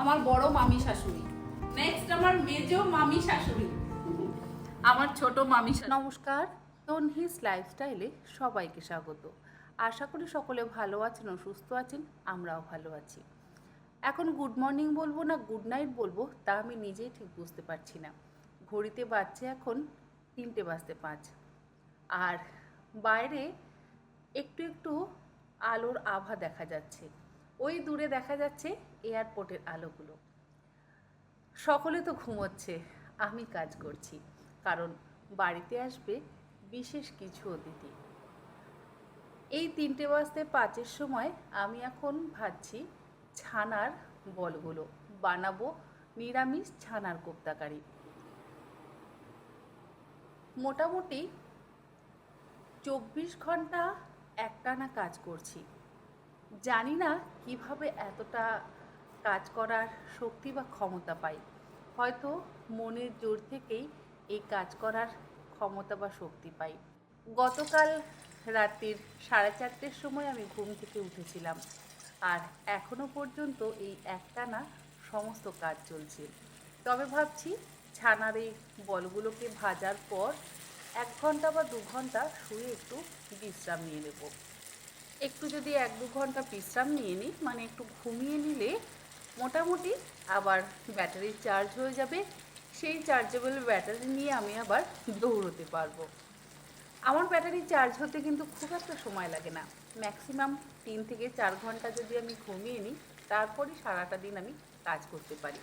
আমার বড় মামি শাশুড়ি। নেক্সট আমার মেজো মামি শাশুড়ি। আমার ছোট মামি নমস্কার তনহিস লাইফস্টাইলে সবাইকে স্বাগত। আশা করি সকলে ভালো আছেন ও সুস্থ আছেন, আমরাও ভালো আছি। এখন গুড মর্নিং বলব না গুড নাইট বলব, তা আমি নিজেই ঠিক বুঝতে পারছি না। ঘড়িতে বাজছে এখন তিনটে বাজতে পাঁচ। আর বাইরে একটু একটু আলোর আভা দেখা যাচ্ছে। ওই দূরে দেখা যাচ্ছে এয়ারপোর্টের আলোগুলো। সকলে তো ঘুমোচ্ছে, আমি কাজ করছি, কারণ বাড়িতে আসবে বিশেষ কিছু অতিথি। এই তিনটে বাজতে পাঁচের সময় আমি এখন ভাবছি ছানার বলগুলো। বানাবো নিরামিষ ছানার কোপ্তাকারি। মোটামুটি চব্বিশ ঘণ্টা একটানা কাজ করছি। জানি না কীভাবে এতটা কাজ করার শক্তি বা ক্ষমতা পাই। হয়তো মনের জোর থেকেই এই কাজ করার ক্ষমতা বা শক্তি পাই। গতকাল রাত্রির সাড়ে চারটের সময় আমি ঘুম থেকে উঠেছিলাম। আর এখনও পর্যন্ত এই একটানা সমস্ত কাজ চলছে। তবে ভাবছি ছানার এই বলগুলোকে ভাজার পর এক ঘণ্টা বা দু ঘণ্টা শুয়ে একটু বিশ্রাম নিয়ে নেব। একটু যদি এক দু ঘণ্টা বিশ্রাম নিয়ে নিই মানে একটু ঘুমিয়ে নিলে মোটামুটি আবার ব্যাটারি চার্জ হয়ে যাবে। সেই চার্জেবল ব্যাটারি নিয়ে আমি আবার দৌড়তে পারব। আমার ব্যাটারি চার্জ হতে কিন্তু খুব একটা সময় লাগে না। ম্যাক্সিমাম তিন থেকে চার ঘণ্টা যদি আমি ঘুমিয়ে নিই, তারপরই সারাটা দিন আমি কাজ করতে পারি।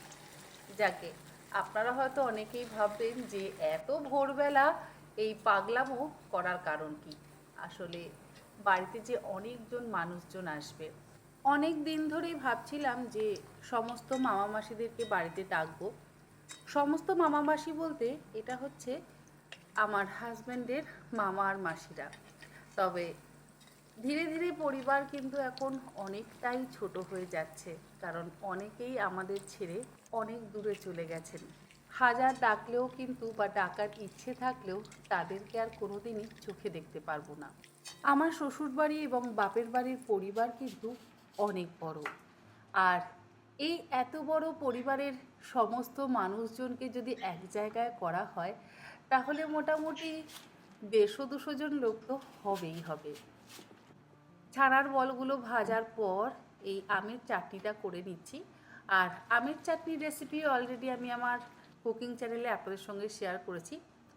যাকে আপনারা হয়তো অনেকেই ভাববেন যে, এত ভোরবেলা এই পাগলামো করার কারণ কি? আসলে বাড়িতে যে অনেকজন মানুষজন আসবে। অনেক দিন ধরেই ভাবছিলাম যে, সমস্ত মামা মাসিদেরকে বাড়িতে ডাকবো। সমস্ত মামা মাসি বলতে এটা হচ্ছে আমার হাজব্যান্ডের মামা আর মাসিরা। তবে ধীরে ধীরে পরিবার কিন্তু এখন অনেকটাই ছোট হয়ে যাচ্ছে, কারণ অনেকেই আমাদের ছেড়ে অনেক দূরে চলে গেছেন। হাজার ডাকলেও কিন্তু বা ডাকার ইচ্ছে থাকলেও তাদেরকে আর কোনোদিনই চোখে দেখতে পারব না। আমার শ্বশুর বাড়ি এবং বাপের বাড়ির পরিবার কিন্তু অনেক বড়। আর এই এত বড় পরিবারের সমস্ত মানুষজনকে যদি এক জায়গায় করা হয়, তাহলে মোটামুটি দেড়শো দুশো জন লোক তো হবেই হবে। ছানার বলগুলো ভাজার পর এই আমের চাটনিটা করে নিচ্ছি। আর আমের চাটনির রেসিপি অলরেডি আমি আমার কুকিং চ্যানেলে আপনাদের সঙ্গে শেয়ার করেছি।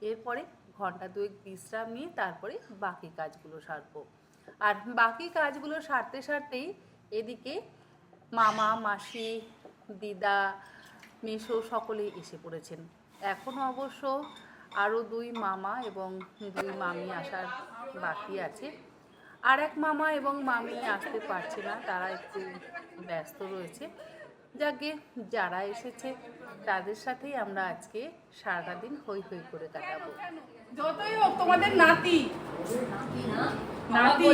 এরপরে ঘণ্টা দুয়েক বিশ্রাম নিয়ে তারপরে বাকি কাজগুলো সারবো। আর বাকি কাজগুলো সারতে সারতেই এদিকে মামা, মাসি, দিদা, মেশো সকলেই এসে পড়েছেন। এখনও অবশ্য আরও দুই মামা এবং দুই মামি আসার বাকি আছে। আর এক মামা এবং মামি আসতে পারছে না তারা একটু ব্যস্ত রয়েছে। যাকে যারা এসেছে তাদের সাথেই আমরা আজকে সারাটা দিন হই হই করে কাটাবো। যতই হোক তোমাদের নাতি। নাতি।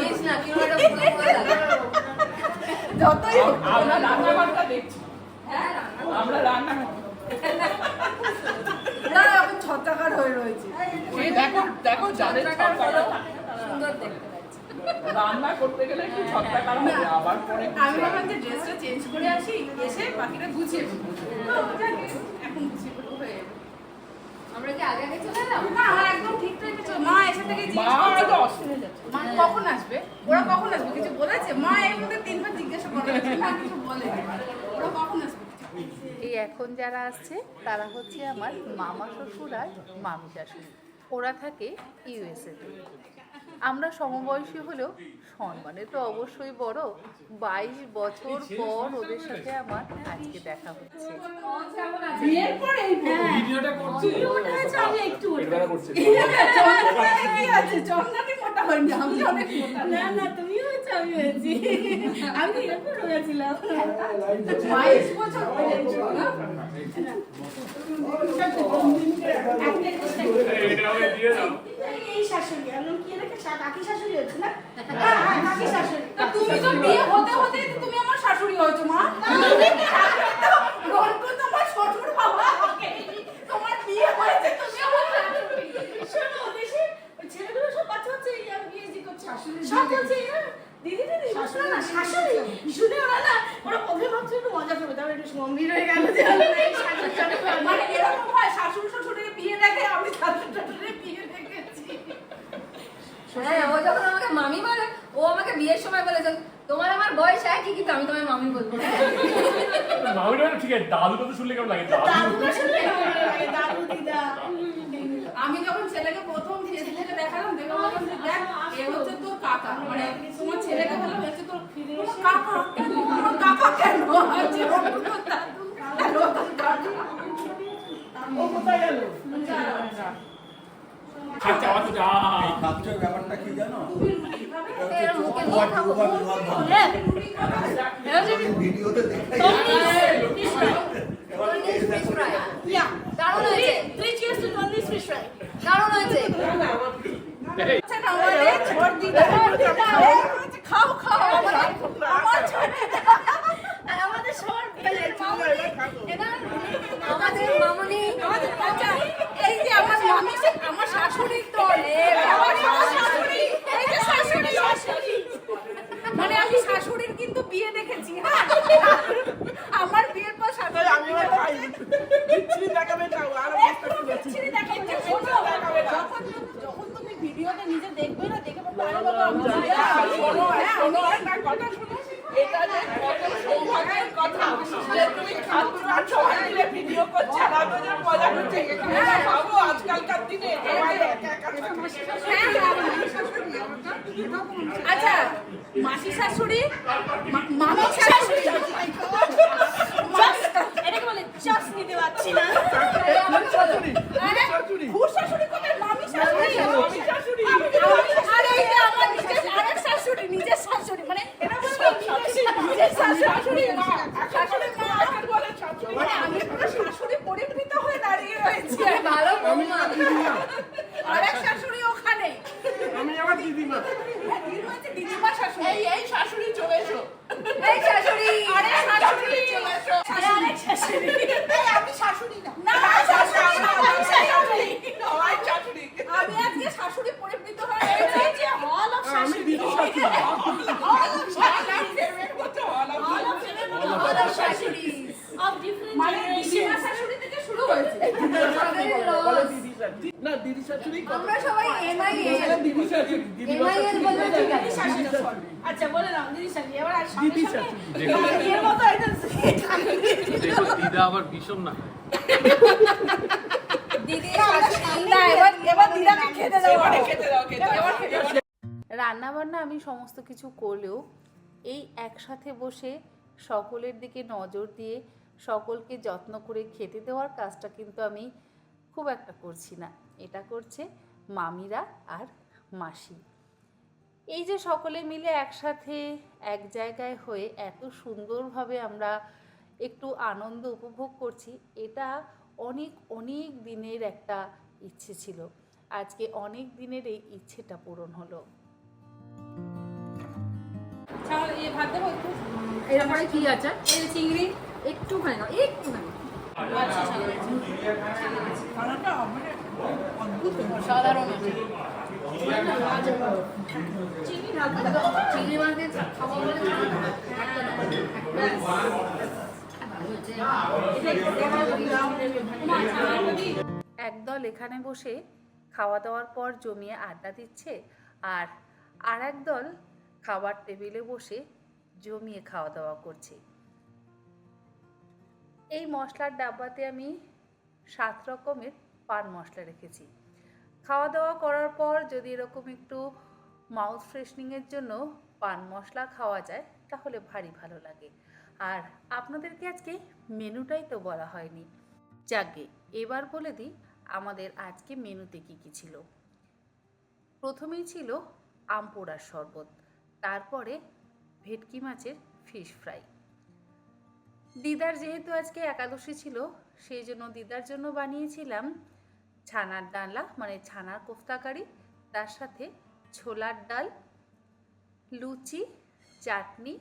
যতই হোক। আমরা রান্নাঘরটা দেখছি। হ্যাঁ, আমরা রান্না না এখন ছত্রাকার হয়ে রয়েছে। দেখো দেখো যাদের ছত্রাকার সুন্দর দেখতে। লাগছে। রান্না করতে গেলে একটু ছত্রাকার হবে আবার পরে আমি ভাবলাম যে ড্রেসটা চেঞ্জ করে আসি এসে বাকিটা গুছিয়ে এখন গুছিয়ে ফেলব হয়ে যাবে। আমরা কি আগে আগে চলে এলাম? না আমার একদম ঠিক টাইমে চল মা এসে থেকে হয়ে কখন আসবে? ওরা কখন আসবে? কিছু বলেছে? মা এর মধ্যে তিনবার জিজ্ঞাসা করে না কিছু বলে ওরা কখন আসবে? এই এখন যারা আসছে তারা হচ্ছে আমার মামা শ্বশুর আর মামি শাশুড়ি। ওরা থাকে ইউএসএতে আমরা সমবয়সী হলেও সম্মানে তো অবশ্যই বড়। বাইশ বছর পর ওদের সাথে আমার আজকে দেখা হচ্ছে। বিয়ের পরে ভিডিওটা করছি। আমি নাকি শাশুড়ি হচ্ছে না? হ্যাঁ। হ্যাঁ, হ্যাঁ শাশুড়ি। তুমি তো বিয়ে হতে হতে তুমি আমার শাশুড়ি হয়েছো মা। তোমার শ্বশুর বাবা তোমার বিয়ে হয়েছে শাশুড়ি। ছেলেগুলো সব হচ্ছে ইয়ার বিয়ে জি সব বলছে হ্যাঁ, দিদি দিদি শাশুড়ি না শাশুড়ি শুনে ওরা না ওরা প্রথমে ভাবছে একটু মজা করবে। তারপর একটু গম্ভীর হয়ে গেল মানে এরকম হয় শাশুড়ি শ্বশুর হ্যাঁ ও যখন আমাকে মামি বলে ও আমাকে বিয়ের সময় বলেছে তোমার আমার বয়স একই কিন্তু আমি তোমায় মামি বলব। মামিটা মানে ঠিক আছে দাদুটা তো শুনলে কেমন লাগে? দাদু। শুনলে কেমন লাগে? দাদু দিদা। আমি যখন ছেলেকে প্রথম ফেসবুকে দেখালাম দেখে বললাম যে দেখ এ হচ্ছে তোর কাকা। মানে তোমার ছেলেকে বললাম হচ্ছে তোর কাকা। কাকা কেন? আছে ও তোর দাদু। তোর কাকা। ও কোথায় গেল আচ্ছা আমার তো যা খাদ্যের ব্যাপারটা কি জানো ভিডিওতে. দারুণ হয়েছে. দারুণ আচ্ছা মানে দিদা খাও খাও আমার আমার ছোট আর আমাদের সবার আমাদের মামনি আমাদের বাচ্চা এই যে আমার মামি আমার শাশুড়ি তো আমার শাশুড়ি এই যে শাশুড়ি শাশুড়ি মানে আমি শাশুড়ির কিন্তু বিয়ে দেখেছি হ্যাঁ আমার বিয়ের পর শাশুড়ি আমি আর খাই বিচ্ছিরি দেখাবে তাও আর বুঝতে পেরেছি ছিঁড়ে দেখাচ্ছে, শোনো, যখন যখন তুমি ভিডিওতে নিজে দেখবে না দেখে বলবে আরে বাবা আমি জানি না, আমি শোনো হ্যাঁ, শোনো একটা কথা শোনো এটা যে কত সৌভাগ্যের কথা যে তুমি খাদ্য আর সবাই মিলে ভিডিও করছে না তো যে মজা হচ্ছে এখানে ভাবো আজকালকার দিনে সবাই একা একা থাকে। হ্যাঁ, হ্যাঁ, মাসি শাশুড়ি, আমারটা। আচ্ছা মাসি শাশুড়ি মা- মামি শাশুড়ি এটাকে বলে জাস্ট নিতে পারছি না আরে, খুড় শাশুড়ি কোথায়? মামি শাশুড়ি। মামি শাশুড়ি। আমি- আরে, এই যে আমার নিজের আরেক শাশুড়ি, নিজের শাশুড়ি। মানে এরা বলবে নিজের শাশুড়ি মা, শাশুড়ি মা। এখন বলে শাশুড়ি মানে আমি পুরো শাশুড়ি পরিবৃত হয়ে দাঁড়িয়ে রয়েছি ভালো বৌমা আরেক শাশুড়ি ওখানে আমি আমার দিদিমা হ্যাঁ, দিদি হচ্ছে দিদিমা শাশুড়ি এই এই শাশুড়ি চলে এসো এই শাশুড়ি আরে শাশুড়ি চলে এসো। আরেক শাশুড়ি এই, আমি শাশুড়ি না না শাশুড়ি না, আমি শাশুড়ি সবাই শাশুড়ি আমি আজকে শাশুড়ি পরিবৃত হয়ে রয়েছি হল অফ আমি শাশুড়ি দিদি শাশুড়ি হল অফ শাশুড়ি প্রেমের মতো আলাপ হল অফ হল অফ শাশুড়ি of different মানে generations. দিদিমা শাশুড়ি থেকে শুরু হয়েছে বলে দিদি শাশুড়ি না দিদি শাশুড়ি কত আমরা সবাই এমআই বলে দিদি শাশুড়ি দিদি এমআইএল বললে ঠিক আছে আচ্ছা বলে দাও দিদি শাশুড়ি এবার আর দিদি সঙ্গে শাশুড়ি সঙ্গে এর মতো একদম দেখো দিদা আবার ভীষণ না দিদি শাশুড়ি না এবার এবার দিদাকে খেতে দেবো এবারে খেতে দাও খেতে দাও এবার খেতে দাও। রান্না বান্না আমি সমস্ত কিছু করলেও এই একসাথে বসে সকলের দিকে নজর দিয়ে সকলকে যত্ন করে খেতে দেওয়ার কাজটা কিন্তু আমি খুব একটা করছি না। এটা করছে মামিরা আর মাসি। এই যে সকলে মিলে একসাথে এক জায়গায় হয়ে এত সুন্দরভাবে আমরা একটু আনন্দ উপভোগ করছি এটা অনেক অনেক দিনের একটা ইচ্ছে ছিল। আজকে অনেক দিনের এই ইচ্ছেটা পূরণ হলো। ভাত দেবো একটু? এরপরে কি আছে? এই চিংড়ি? একটুখানি সাধারণ। একদল এখানে বসে খাওয়া দাওয়ার পর জমিয়ে আড্ডা দিচ্ছে আর আর একদল খাবার টেবিলে বসে জমিয়ে খাওয়া দাওয়া করছে। এই মশলার ডাব্বাতে আমি সাত রকমের পান মশলা রেখেছি। খাওয়া দাওয়া করার পর যদি এরকম একটু মাউথ ফ্রেশনিংয়ের জন্য পান মশলা খাওয়া যায়, তাহলে ভারী ভালো লাগে। আর আপনাদেরকে আজকে মেনুটাই তো বলা হয়নি। যাকে এবার বলে দিই, আমাদের আজকে মেনুতে কী কী ছিল? প্রথমেই ছিল আম পোড়ার শরবত, তারপরে ভেটকি মাছের ফিশ ফ্রাই দিদার যেহেতু আজকে একাদশী ছিল, সেই জন্য দিদার জন্য বানিয়েছিলাম ছানার ডালা মানে ছানার কোফতাকারি তার সাথে ছোলার ডাল, লুচি, চাটনি,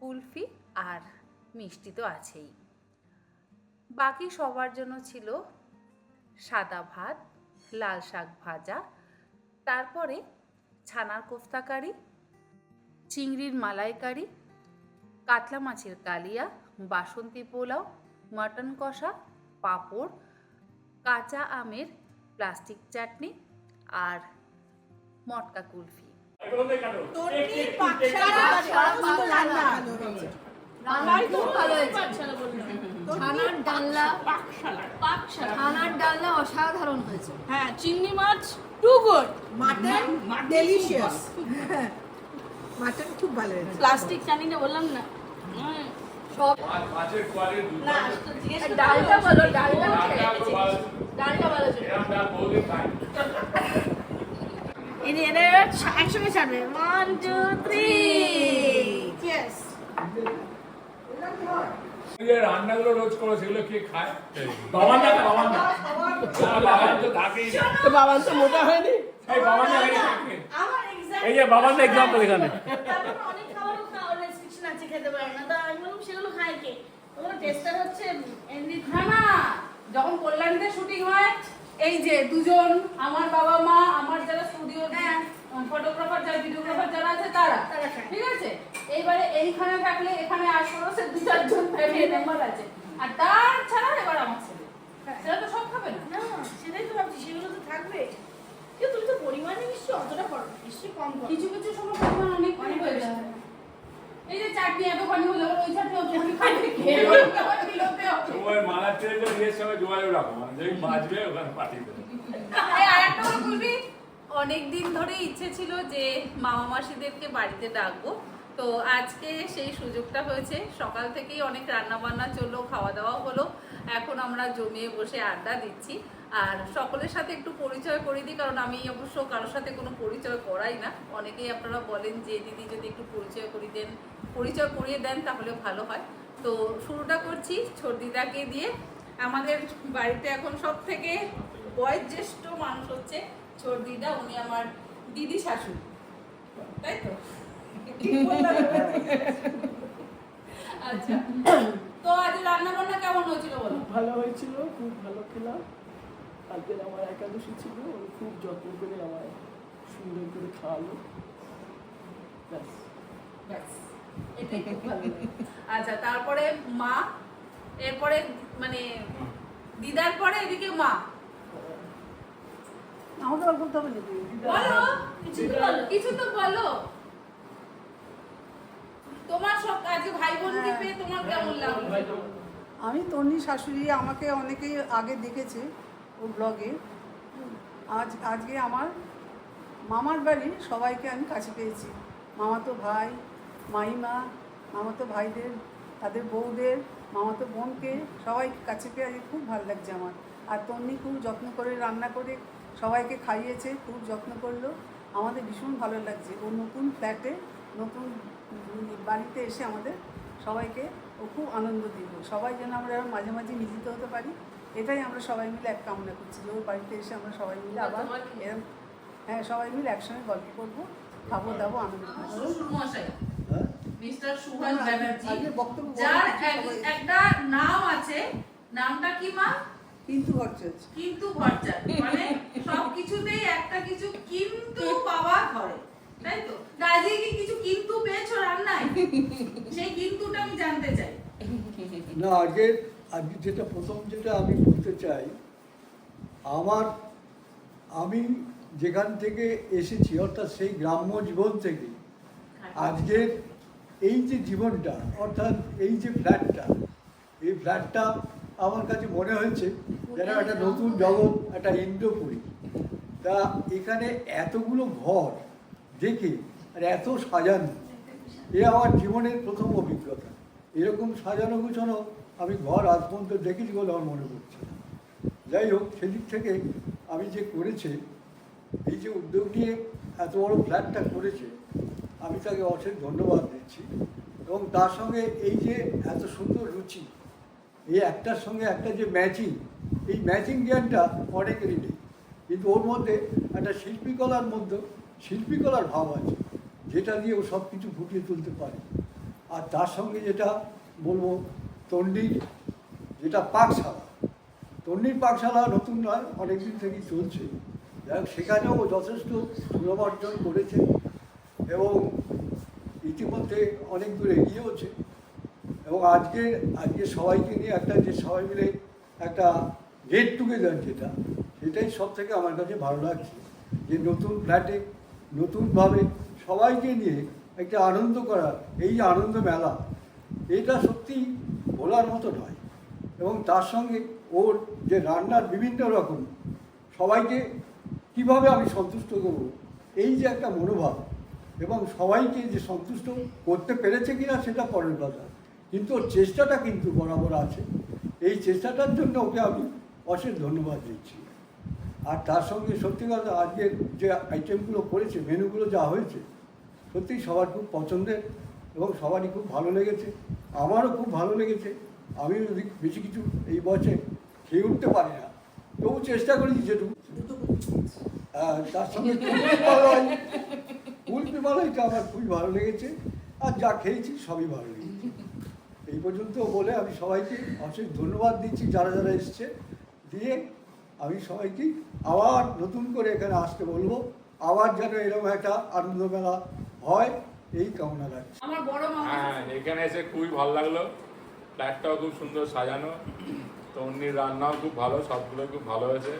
কুলফি আর মিষ্টি তো আছেই। বাকি সবার জন্য ছিল সাদা ভাত, লাল শাক ভাজা, তারপরে ছানার কোফতা কারি চিংড়ির মালাইকারি, কাতলা মাছের কালিয়া, বাসন্তী পোলাও, মাটন কষা, পাঁপড়, কাঁচা আমের প্লাস্টিক চাটনি আর মটকা কুলফি। অসাধারণ হয়েছে। হ্যাঁ চিংড়ি মাছ too good. Mutton delicious mutton খুব ভালো হয়েছে। প্লাস্টিক চানিটা বললাম না। সব না ডালটা বলো ডালটা ডালটা। এনে এনে একসঙ্গে ছাড়বে ওয়ান টু থ্রি ইয়েস যে রান্নাগুলো রোজ করো সেগুলো কে খায়? বাবান দা বাবান দা হ্যাঁ, বাবান তো থাকেই না। তো বাবা তো মোটা হয়নি? এই বাবান যে বাবান দা এক্সাম্পল এখানে তারপর অনেক খাবারও খাওয়ার রেস্ট্রিকশন আছে খেতে পারে না। তা আমি বললাম সেগুলো খায় কে? ওগুলো টেস্টার হচ্ছে না না যখন কল্যাণীতে শুটিং হয় এই যে দুজন আমার বাবা মা আমার যারা স্টুডিও ফটোগ্রাফার যারা ভিডিওগ্রাফার যারা আছে তারা। ঠিক আছে? এইবারে এইখানে থাকলে এখানে আশপাশে দু চারজন ফ্যামিলি মেম্বার আছে। আর তার ছাড়া এবার আমার ছেলে। সেটা তো সব খাবে না। সেটাই তো ভাবছি সেগুলো তো থাকবে। কিন্তু তুমি তো পরিমাণে নিশ্চয়ই অতটা করো নিশ্চয়ই কম করো। কিছু কিছু সময় পরিমাণ অনেক অনেক হয়ে হয়ে যায় যায়। এই যে চাটনি এত পানি ওই চাটনি ওখানে খাবে খেয়ে বলতে হবে, বিলোতে হবে। তোমার মালার ট্রেন বিয়ের সময় যোগাযোগ রাখো মানে যেই বাজবে ওখানে পাঠিয়ে দেবো আরেকটা বলবি? অনেক দিন ধরে ইচ্ছে ছিল যে মামা মাসিদেরকে বাড়িতে ডাকবো। তো আজকে সেই সুযোগটা হয়েছে। সকাল থেকেই অনেক রান্না বান্না চলল খাওয়া দাওয়া হলো। এখন আমরা জমিয়ে বসে আড্ডা দিচ্ছি। আর সকলের সাথে একটু পরিচয় করে দিই, কারণ আমি অবশ্য কারোর সাথে কোনো পরিচয় করাই না। অনেকেই আপনারা বলেন যে, দিদি যদি একটু পরিচয় করিয়ে দেন, পরিচয় করিয়ে দেন তাহলে ভালো হয়। তো শুরুটা করছি ছর্দিদাকে দিয়ে। আমাদের বাড়িতে এখন সব থেকে বয়োজ্যেষ্ঠ মানুষ হচ্ছে ছর্দিদা, উনি আমার দিদি শাশুড়ি তাই তো? আচ্ছা। তো আজ রান্না বান্না কেমন হয়েছিল বলো? ভালো হয়েছিল, খুব ভালো খেলাম। কালকে আমার একাদশী ছিল খুব যত্ন করে আমার সুন্দর করে খাওয়ালো। ব্যাস। ব্যাস, এটাই খুব ভালো। আচ্ছা তারপরে মা এরপরে মানে দিদার পরে এদিকে মা। আমাদের আর বলতে হবে বলো কিছু তো বলো কিছু তো বলো। তোমার সব আজকে ভাই বোনকে পেয়ে তোমার কেমন লাগল? আমি তন্নি শাশুড়ি আমাকে অনেকেই আগে দেখেছে। ও ব্লগে। আজ, আজকে আমার মামার বাড়ি সবাইকে আমি কাছে পেয়েছি। মামাতো ভাই, মাইমা, মামাতো ভাইদের, তাদের বউদের, মামাতো বোনকে সবাইকে কাছে পেয়ে খুব ভালো লাগছে আমার। আর তন্নি খুব যত্ন করে রান্না করে সবাইকে খাইয়েছে, খুব যত্ন করল। আমাদের ভীষণ ভালো লাগছে। ও নতুন ফ্ল্যাটে, নতুন বাড়িতে এসে আমাদের সবাইকে ও খুব আনন্দ দিল। সবাই যেন আমরা মাঝে মাঝে মিলিত হতে পারি। এটাই আমরা সবাই মিলে এক কামনা করছি যে ওর বাড়িতে এসে আমরা সবাই মিলে আবার এরম হ্যাঁ সবাই মিলে একসঙ্গে গল্প করব খাব দাবো আনন্দ হ্যাঁ? মিস্টার সুভাষ ব্যানার্জি আগে বক্তব্য বলা যার হচ্ছে এক- সবাই। একটা নাম আছে নামটা কি মা? কিন্তু ভট্টাচার্য কিন্তু ভরচার মানে সবকিছুতেই একটা কিছু কিন্তু পাওয়া ধরে তাই তো? কি কিছু কিন্তু পেয়েছ রান্নায়? সেই কিন্তুটা আমি জানতে চাই। না আগে আজকে যেটা প্রথম যেটা আমি বলতে চাই, আমার, আমি যেখান থেকে এসেছি, অর্থাৎ সেই গ্রাম্য জীবন থেকে, আজকের এই যে জীবনটা, অর্থাৎ এই যে ফ্ল্যাটটা এই ফ্ল্যাটটা আমার কাছে মনে হয়েছে যেন একটা নতুন জগৎ, একটা ইন্দ্রপুরী। তা এখানে এতগুলো ঘর দেখে আর এত সাজানো, এ আমার জীবনের প্রথম অভিজ্ঞতা। এরকম সাজানো গুছানো আমি ঘর আজ পর্যন্ত দেখেছি বলে আমার মনে পড়ছে যাই হোক, সেদিক থেকে আমি যে করেছে, এই যে উদ্যোগ নিয়ে এত বড় ফ্ল্যাটটা করেছে, আমি তাকে অশেষ ধন্যবাদ দিচ্ছি। এবং তার সঙ্গে এই যে এত সুন্দর রুচি এই একটার সঙ্গে একটা যে ম্যাচিং এই ম্যাচিং জ্ঞানটা অনেকেরই নেই। কিন্তু ওর মধ্যে একটা শিল্পীকলার মধ্যে শিল্পীকলার ভাব আছে, যেটা দিয়ে ও সব কিছু ফুটিয়ে তুলতে পারে। আর তার সঙ্গে যেটা বলব তন্ডির যেটা পাকশালা। তন্ডির পাকশালা নতুন নয় অনেকদিন থেকেই চলছে। যাই সেখানেও যথেষ্ট সুনাম অর্জন করেছে এবং ইতিমধ্যে অনেক দূর এগিয়েওছে এবং আজকে আজকে সবাইকে নিয়ে একটা যে সবাই মিলে একটা গেট টুগেদার যেটা, সেটাই সব থেকে আমার কাছে ভালো লাগছে। যে নতুন ফ্ল্যাটে নতুনভাবে সবাইকে নিয়ে একটা আনন্দ করা এই আনন্দ মেলা, এটা সত্যি বলার মতো নয়। এবং তার সঙ্গে ওর যে রান্নার বিভিন্ন রকম, সবাইকে কীভাবে আমি সন্তুষ্ট করব, এই যে একটা মনোভাব, এবং সবাইকে যে সন্তুষ্ট করতে পেরেছে কিনা সেটা পরের কথা। কিন্তু ওর চেষ্টাটা কিন্তু বরাবর আছে। এই চেষ্টাটার জন্য ওকে আমি অশেষ ধন্যবাদ দিচ্ছি। আর তার সঙ্গে সত্যি কথা আজকের যে আইটেমগুলো করেছে মেনুগুলো যা হয়েছে সত্যি সবার খুব পছন্দের এবং সবারই খুব ভালো লেগেছে। আমারও খুব ভালো লেগেছে। আমি যদি বেশি কিছু এই বছর খেয়ে উঠতে পারি না তবু চেষ্টা করেছি যেটুকু। আর তার সঙ্গে কুলপি মালাইটা আমার খুবই ভালো লেগেছে আর যা খেয়েছি সবই ভালো লেগেছে। এই পর্যন্ত বলে আমি সবাইকে অশেষ ধন্যবাদ দিচ্ছি যারা যারা এসছে। দিয়ে আমি সবাইকে আবার নতুন করে এখানে আসতে বলব। আবার যেন এরকম একটা আনন্দ মেলা হয়। এই কামনা রাখছি আমার বড় মামি হ্যাঁ এখানে এসে খুবই ভালো লাগল। ফ্ল্যাটটাও খুব সুন্দর সাজানো। তো অন্যের রান্নাও খুব ভালো সবগুলো খুব ভালো হয়েছে।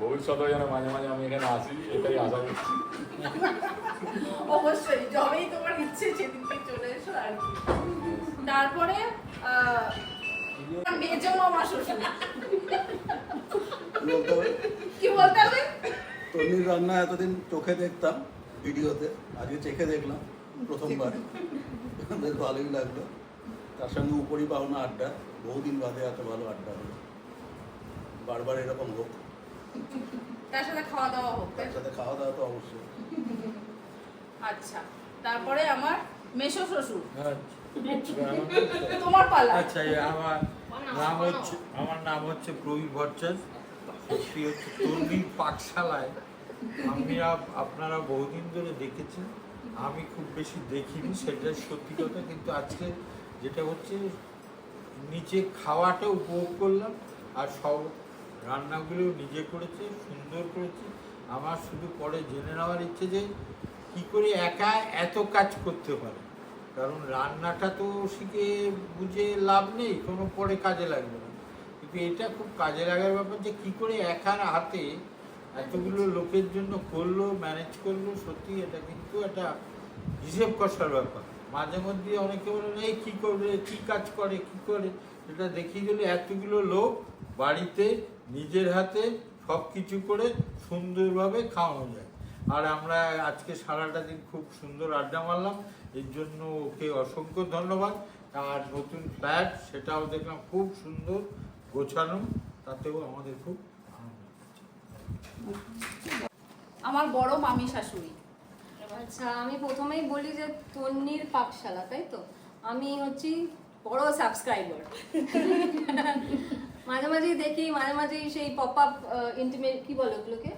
ভবিষ্যতেও যেন মাঝে মাঝে আমি এখানে আসি এটাই আশা করছি। অবশ্যই যবেই তোমার ইচ্ছে সেদিনকে চলে এসো আর কি। তারপরে মেজো মামা শ্বশুর। কি বলতে হবে? তন্নির রান্না এতদিন চোখে দেখতাম। ভিডিওতে আজকে চেখে দেখলাম প্রথমবার। বেশ ভালোই লাগল। তার সঙ্গে উপরই পাওনা আড্ডা বহুদিন বাদে এত ভালো আড্ডা হলো। বারবার এরকম হোক। তার সাথে খাওয়া দাওয়া হোক তার সাথে খাওয়া দাওয়া তো অবশ্যই। আচ্ছা তারপরে আমার মেশো শ্বশুর। তোমার পালা। আচ্ছা আমার নাম হচ্ছে আমার নাম হচ্ছে প্রবীর ভট্টাচ সত্যি হচ্ছে তরুণীর পাকশালায় আমি আপনারা বহুদিন ধরে দেখেছেন। আমি খুব বেশি দেখিনি সেটাই সত্যি কথা। কিন্তু আজকে যেটা হচ্ছে নিচে খাওয়াটা উপভোগ করলাম আর সব রান্নাগুলো নিজে করেছে, সুন্দর করেছে। আমার শুধু পরে জেনে নেওয়ার ইচ্ছে যে, কি করে একা এত কাজ করতে পারে? কারণ রান্নাটা তো শিখে বুঝে লাভ নেই, কোনো পরে কাজে লাগবে না। কিন্তু এটা খুব কাজে লাগার ব্যাপার যে, কি করে একার হাতে এতগুলো লোকের জন্য করল ম্যানেজ করল, সত্যি এটা কিন্তু একটা হিসেব কষার ব্যাপার। মাঝে মধ্যে অনেকে বলে, এই কী করবে, কী কাজ করে, কি করে? এটা দেখিয়ে দিলে এতগুলো লোক বাড়িতে নিজের হাতে সব কিছু করে সুন্দরভাবে খাওয়ানো যায়। আর আমরা আজকে সারাটা দিন খুব সুন্দর আড্ডা মারলাম, এর জন্য ওকে অসংখ্য ধন্যবাদ। আর নতুন ফ্ল্যাট, সেটাও দেখলাম খুব সুন্দর গোছানো, তাতেও আমাদের খুব আমার বড় মামি শাশুড়ি। আচ্ছা আমি প্রথমেই বলি যে তন্নির পাকশালা তাই তো? আমি হচ্ছি বড় সাবস্ক্রাইবার মাঝে মাঝেই দেখি মাঝে মাঝেই সেই পপ আপ ইন্টিমেট কি বলে ওগুলোকে?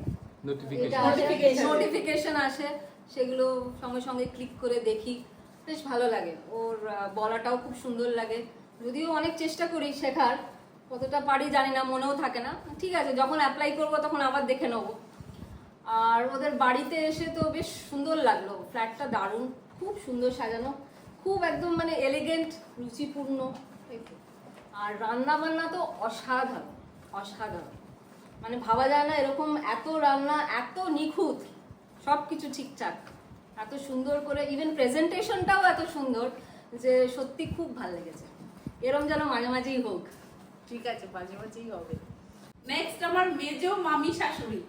নোটিফিকেশন নোটিফিকেশন আসে। সেগুলো সঙ্গে সঙ্গে ক্লিক করে দেখি। বেশ ভালো লাগে। ওর বলাটাও খুব সুন্দর লাগে। যদিও অনেক চেষ্টা করি শেখার কতটা পারি জানি না, মনেও থাকে না। ঠিক আছে, যখন অ্যাপ্লাই করব তখন আবার দেখে নেব। আর ওদের বাড়িতে এসে তো বেশ সুন্দর লাগল। ফ্ল্যাটটা দারুণ, খুব সুন্দর সাজানো, খুব একদম মানে এলিগেন্ট রুচিপূর্ণ। আর রান্না বান্না তো অসাধারণ অসাধারণ। মানে ভাবা যায় না এরকম এত রান্না, এত নিখুঁত সব কিছু ঠিকঠাক। এত সুন্দর করে ইভেন প্রেজেন্টেশনটাও এত সুন্দর যে সত্যি খুব ভালো লেগেছে। এরম যেন মাঝে মাঝেই হোক। ঠিক আছে মাঝে মাঝেই হবে। নেক্সট আমার মেজো মামি শাশুড়ি।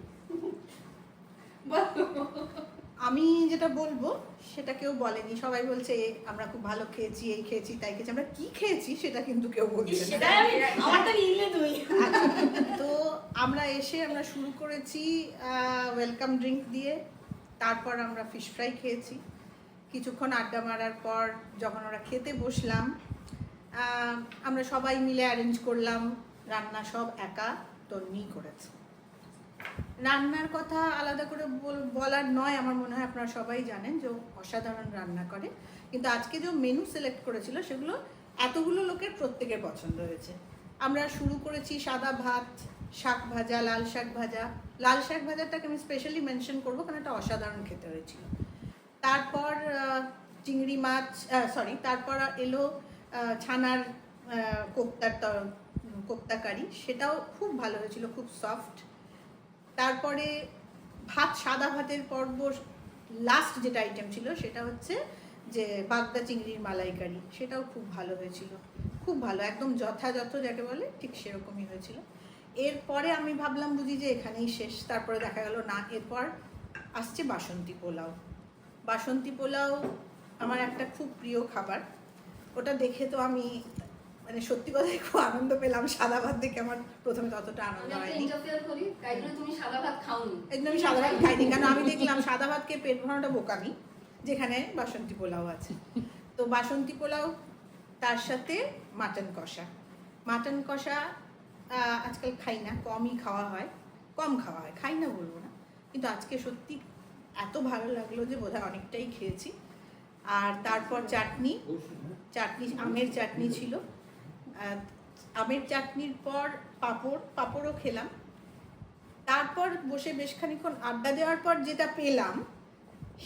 আমি যেটা বলব সেটা কেউ বলেনি। সবাই বলছে আমরা খুব ভালো খেয়েছি এই খেয়েছি তাই খেয়েছি। আমরা কি খেয়েছি সেটা কিন্তু কেউ বলছে তো আমরা এসে আমরা শুরু করেছি ওয়েলকাম ড্রিঙ্ক দিয়ে। তারপর আমরা ফিশ ফ্রাই খেয়েছি। কিছুক্ষণ আড্ডা মারার পর যখন ওরা খেতে বসলাম আমরা সবাই মিলে অ্যারেঞ্জ করলাম, রান্না সব একা তন্নি করেছে। রান্নার কথা আলাদা করে বল- বলার নয়, আমার মনে হয় আপনারা সবাই জানেন যে অসাধারণ রান্না করে। কিন্তু আজকে যে মেনু সিলেক্ট করেছিল, সেগুলো এতগুলো লোকের প্রত্যেকের পছন্দ হয়েছে। আমরা শুরু করেছি সাদা ভাত, শাক ভাজা, লাল শাক ভাজা। লাল শাক ভাজাটাকে আমি স্পেশালি মেনশন করব, কারণ এটা অসাধারণ খেতে হয়েছিল। তারপর চিংড়ি মাছ সরি তারপর এলো ছানার কোপ্তার তর- কোপ্তা কারি সেটাও খুব ভালো হয়েছিল, খুব সফট তারপরে ভাত, সাদা ভাতের পর্ব লাস্ট যেটা আইটেম ছিল, সেটা হচ্ছে যে বাগদা চিংড়ির মালাইকারি, সেটাও খুব ভালো হয়েছিল। খুব ভালো, একদম যথাযথ যাকে বলে, ঠিক সেরকমই হয়েছিল। এরপরে আমি ভাবলাম বুঝি যে এখানেই শেষ, তারপরে দেখা গেল, না, এরপর আসছে বাসন্তী পোলাও। বাসন্তী পোলাও আমার একটা খুব প্রিয় খাবার। ওটা দেখে তো আমি মানে সত্যি কথাই খুব আনন্দ পেলাম সাদা ভাত দেখে আমার প্রথমে ততটা আনন্দ হয়নি। তুমি সাদা ভাত খাওনি। একদম আমি সাদা ভাত খাইনি কারণ আমি দেখলাম সাদা ভাতকে পেট ভরানোটা বোকামি যেখানে বাসন্তী পোলাও আছে। তো বাসন্তী পোলাও তার সাথে মাটন কষা। মাটন কষা আজকাল খাই না কমই খাওয়া হয় কম খাওয়া হয় খাই না বলব না। কিন্তু আজকে সত্যি এত ভালো লাগল যে বোধহয় অনেকটাই খেয়েছি। আর তারপর চাটনি। চাটনি, আমের চাটনি ছিল। আমের চাটনির পর পাঁপড়, পাঁপড়ও খেলাম। তারপর বসে বেশ খানিক্ষণ আড্ডা দেওয়ার পর যেটা পেলাম,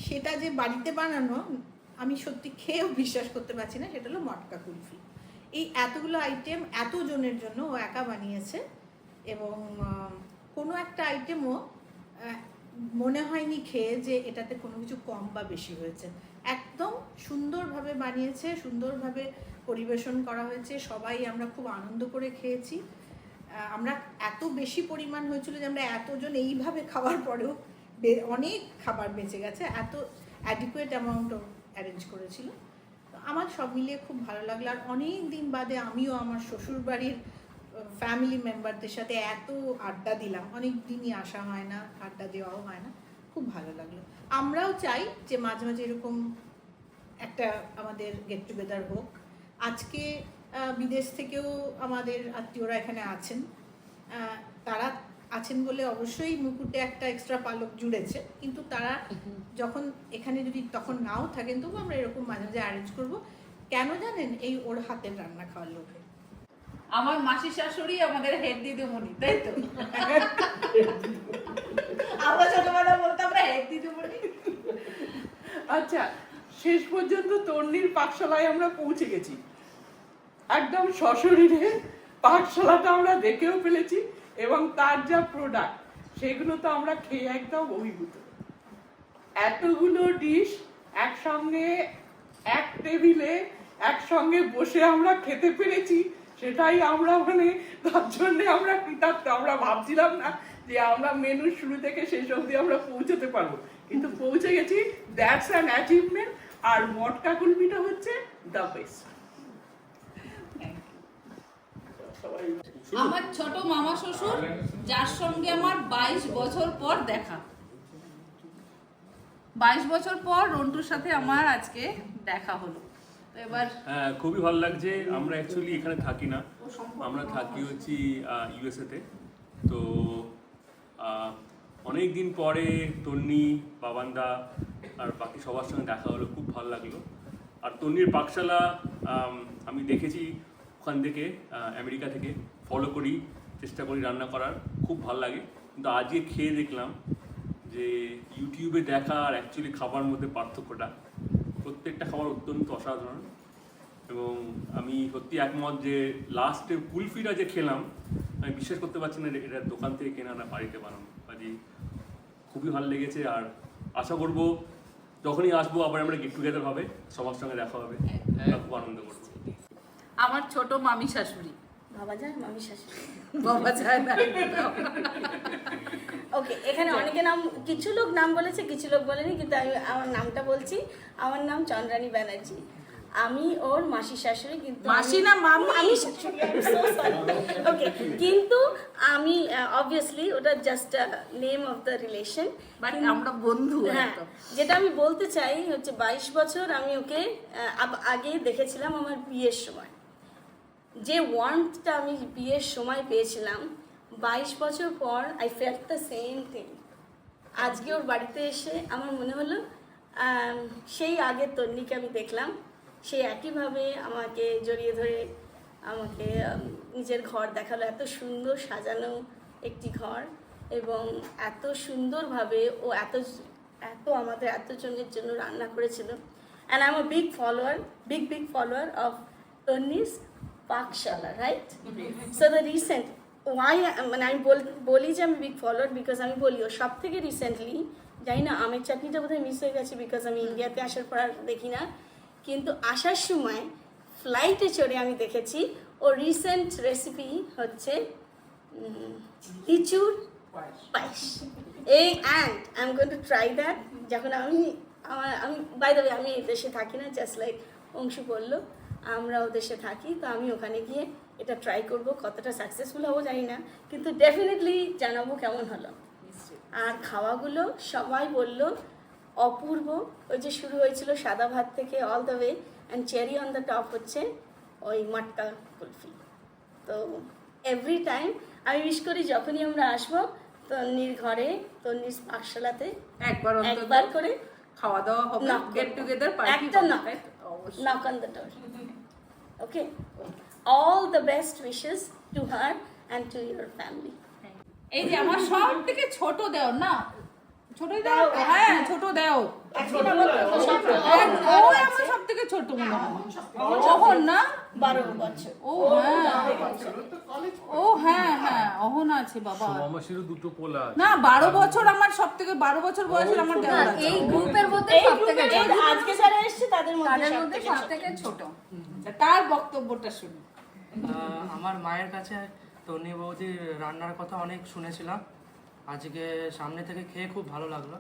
সেটা যে বাড়িতে বানানো, আমি সত্যি খেয়েও বিশ্বাস করতে পারছি না, সেটা হলো মটকা কুলফি। এই এতগুলো আইটেম এত জনের জন্য ও একা বানিয়েছে এবং কোনো একটা আইটেমও মনে হয়নি খেয়ে যে এটাতে কোনো কিছু কম বা বেশি হয়েছে। একদম সুন্দরভাবে বানিয়েছে, সুন্দরভাবে পরিবেশন করা হয়েছে। সবাই আমরা খুব আনন্দ করে খেয়েছি। আমরা এত বেশি পরিমাণ হয়েছিল যে আমরা এতজন এইভাবে খাওয়ার পরেও অনেক খাবার বেঁচে গেছে। এত অ্যাডিকুয়েট অ্যামাউন্টও অ্যারেঞ্জ করেছিল। আমার সব মিলিয়ে খুব ভালো লাগল। আর অনেক দিন বাদে আমিও আমার শ্বশুর বাড়ির ফ্যামিলি মেম্বারদের সাথে এত আড্ডা দিলাম। অনেক দিনই আসা হয় না, আড্ডা দেওয়াও হয় না। খুব ভালো লাগল। আমরাও চাই যে মাঝে মাঝে এরকম একটা আমাদের গেট টুগেদার হোক। আজকে বিদেশ থেকেও আমাদের আত্মীয়রা এখানে আছেন। আহ, তারা আছেন বলে অবশ্যই মুকুটে একটা এক্সট্রা পালক জুড়েছে। কিন্তু তারা যখন এখানে যদি তখন নাও থাকেন তবু আমরা এরকম মাঝে মাঝে অ্যারেঞ্জ করব। কেন জানেন? এই ওর হাতের রান্না খাওয়ার লোভে। আমার মাসি শাশুড়ি আমাদের হেড দিদিমণি তাই তো? আমরা ছোটবেলা বলতাম আচ্ছা শেষ পর্যন্ত তন্নির পাকশালায় আমরা পৌঁছে গেছি। একদম সশরীরে পাকশালাটা আমরা দেখেও ফেলেছি এবং তার যা প্রোডাক্ট সেগুলো তো আমরা খেয়ে একদম অভিভূত। এতগুলো ডিশ একসঙ্গে, এক টেবিলে একসঙ্গে বসে আমরা খেতে পেরেছি। সেটাই আমরা মানে তার জন্যে আমরা কৃতার্থ। আমরা ভাবছিলাম না যে আমরা মেনু শুরু থেকে শেষ অবধি আমরা পৌঁছতে পারব। কিন্তু পৌঁছে গেছি দ্যাটস অ্যান অ্যাচিভমেন্ট আর মটকা কুলপিটা হচ্ছে দ্য বেস্ট আমার ছোট মামা শ্বশুর, যার সঙ্গে আমার বাইশ বছর পর দেখা। বাইশ বছর পর রন্টুর সাথে আমার আজকে দেখা হলো। হ্যাঁ খুবই ভালো লাগছে। আমরা অ্যাকচুয়ালি এখানে থাকি না। আমরা থাকি হচ্ছি ইউএসএতে তো। অনেক দিন পরে তন্নি, বাবান্দা আর বাকি সবার সঙ্গে দেখা হলো, খুব ভালো লাগল। আর তন্নির পাকশালা, আমি দেখেছি ওখান থেকে আমেরিকা থেকে। ফলো করি, চেষ্টা করি রান্না করার। খুব ভালো লাগে। কিন্তু আজকে খেয়ে দেখলাম যে ইউটিউবে দেখা আর অ্যাকচুয়ালি খাবার মধ্যে পার্থক্যটা। প্রত্যেকটা খাবার অত্যন্ত অসাধারণ এবং আমি সত্যি একমত যে লাস্টে কুলফিটা যে খেলাম আমি বিশ্বাস করতে পারছি না এটা দোকান থেকে কেনা না বাড়িতে বানানো। কাজে খুবই ভালো লেগেছে আর আশা করব যখনই আসব আবার আমরা গেট টুগেদার হবে সবার সঙ্গে দেখা হবে। আমরা খুব আনন্দ করব। আমার ছোট মামি শাশুড়ি। বাবা যায় মামি শাশুড়ি বাবা যায় না। ওকে এখানে অনেকে নাম কিছু লোক নাম বলেছে কিছু লোক বলেনি কিন্তু আমি আমার নামটা বলছি। আমার নাম চন্দ্রানী ব্যানার্জি। আমি ওর মাসি শাশুড়ি কিন্তু মাসি না মামি? আমি শাশুড়ি ওকে কিন্তু আমি অবভিয়াসলি ওটা just name of the relation but আমরা বন্ধু হ্যাঁ যেটা আমি বলতে চাই হচ্ছে বাইশ বছর আমি ওকে আহ, আগে দেখেছিলাম আমার বিয়ের সময়। যে ওয়ার্মটা আমি বিয়ের সময় পেয়েছিলাম, বাইশ বছর পর I felt the same thing আজকে ওর বাড়িতে এসে আমার মনে হলো সেই আগের তন্নিকে আমি দেখলাম। সে একইভাবে আমাকে জড়িয়ে ধরে আমাকে নিজের ঘর দেখাল। এত সুন্দর সাজানো একটি ঘর এবং এত সুন্দরভাবে ও এত এত আমাদের এতজনের জন্য রান্না করেছিল। And I'm a big follower big big follower of Tony's Pakshala, right? So the recent why মানে আমি বল যে আমি বিগ ফলোয়ার বিকজ আমি বলি ও সব থেকে রিসেন্টলি জানি না আমের চাটনিটা বোধহয় মিস হয়ে গেছে বিকজ আমি ইন্ডিয়াতে আসার পর আর দেখি না। কিন্তু আসার সময় ফ্লাইটে চড়ে আমি দেখেছি ও রিসেন্ট রেসিপি হচ্ছে লিচুর পায়েস। এই and I am going to try that যখন আমি আমার আমি বাই দ্য আমি এই দেশে থাকি না জাস্ট লাইক অংশু বলল। আমরা দেশে থাকি তো আমি ওখানে গিয়ে এটা ট্রাই করব কতটা সাকসেসফুল হব জানি না কিন্তু ডেফিনেটলি জানাব কেমন হলো। আর খাওয়াগুলো সবাই বলল অপূর্ব ওই যে শুরু হয়েছিল সাদা ভাত থেকে all the way and cherry on the top হচ্ছে ওই মাটকা কুলফি। তো এভরি টাইম আমি উইশ করি যখনই আমরা আসব তন্নির ঘরে তন্নির পাঠশালাতে একবার একবার করে খাওয়া দাওয়া হবে গেট। টুগেদার পার্টি একটা knock on the door. Okay? All the best wishes to her and to your family. এই যে আমার সব থেকে ছোট দেও না ছোটই দেও? হ্যাঁ ছোট দেও। এখন আমার সব ও আমার সব থেকে ছোট মনে হয়। অহন না? বারো বছর। ও হ্যাঁ। ও হ্যাঁ হ্যাঁ অহন আছে বাবা। মামাসিরও দুটো পোলা না বারো বছর আমার সব থেকে বারো বছর বয়সের আমার দেওয়া এই গ্রুপের মধ্যে সব থেকে ছোট। আজকে যারা এসছে তাদের মধ্যে সব থেকে ছোট। তার বক্তব্যটা শুনি আহ, আমার মায়ের কাছে তন্নি বৌদির রান্নার কথা অনেক শুনেছিলাম। আজকে সামনে থেকে খেয়ে খুব ভালো লাগল।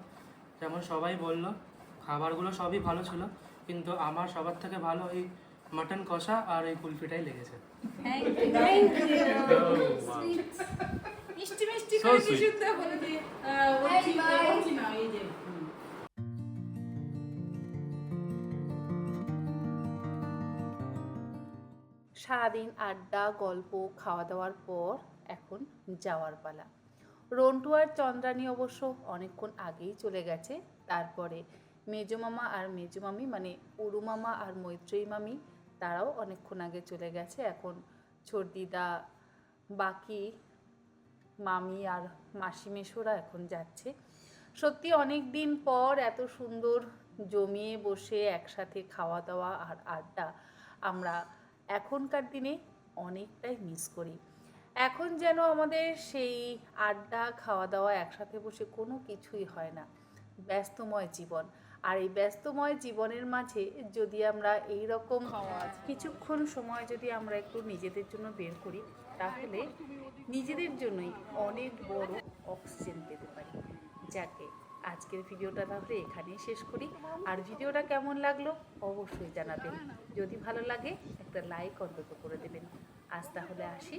যেমন সবাই বলল খাবারগুলো সবই ভালো ছিল কিন্তু আমার সবার থেকে ভালো এই মাটন কষা আর এই কুলফিটাই লেগেছে। মিষ্টি মিষ্টি করে কি sweet. বলে দিয়ে আহ, বলছি বলছি না এই যে সারাদিন আড্ডা গল্প খাওয়া দাওয়ার পর এখন যাওয়ার পালা। রন্টু আর চন্দ্রানী অবশ্য অনেকক্ষণ আগেই চলে গেছে। তারপরে মেজো মামা আর মেজো মামি মানে উরু মামা আর মৈত্রেয়ী মামি, তারাও অনেকক্ষণ আগে চলে গেছে। এখন ছর্দিদা বাকি মামি আর মাসি মেশোরা এখন যাচ্ছে। সত্যি অনেক দিন পর এত সুন্দর জমিয়ে বসে একসাথে খাওয়া দাওয়া আর আড্ডা আমরা এখনকার দিনে অনেকটাই মিস করি। এখন যেন আমাদের সেই আড্ডা খাওয়া দাওয়া একসাথে বসে কোনো কিছুই হয় না। ব্যস্তময় জীবন। আর এই ব্যস্তময় জীবনের মাঝে যদি আমরা এই রকম কিছুক্ষণ সময় যদি আমরা একটু নিজেদের জন্য বের করি তাহলে নিজেদের জন্যই অনেক বড় অক্সিজেন পেতে পারি। যাকে আজকের ভিডিওটা তাহলে এখানেই শেষ করি। আর ভিডিওটা কেমন লাগল অবশ্যই জানাবেন। যদি ভালো লাগে একটা লাইক অন্তত করে দেবেন। আজ তাহলে আসি।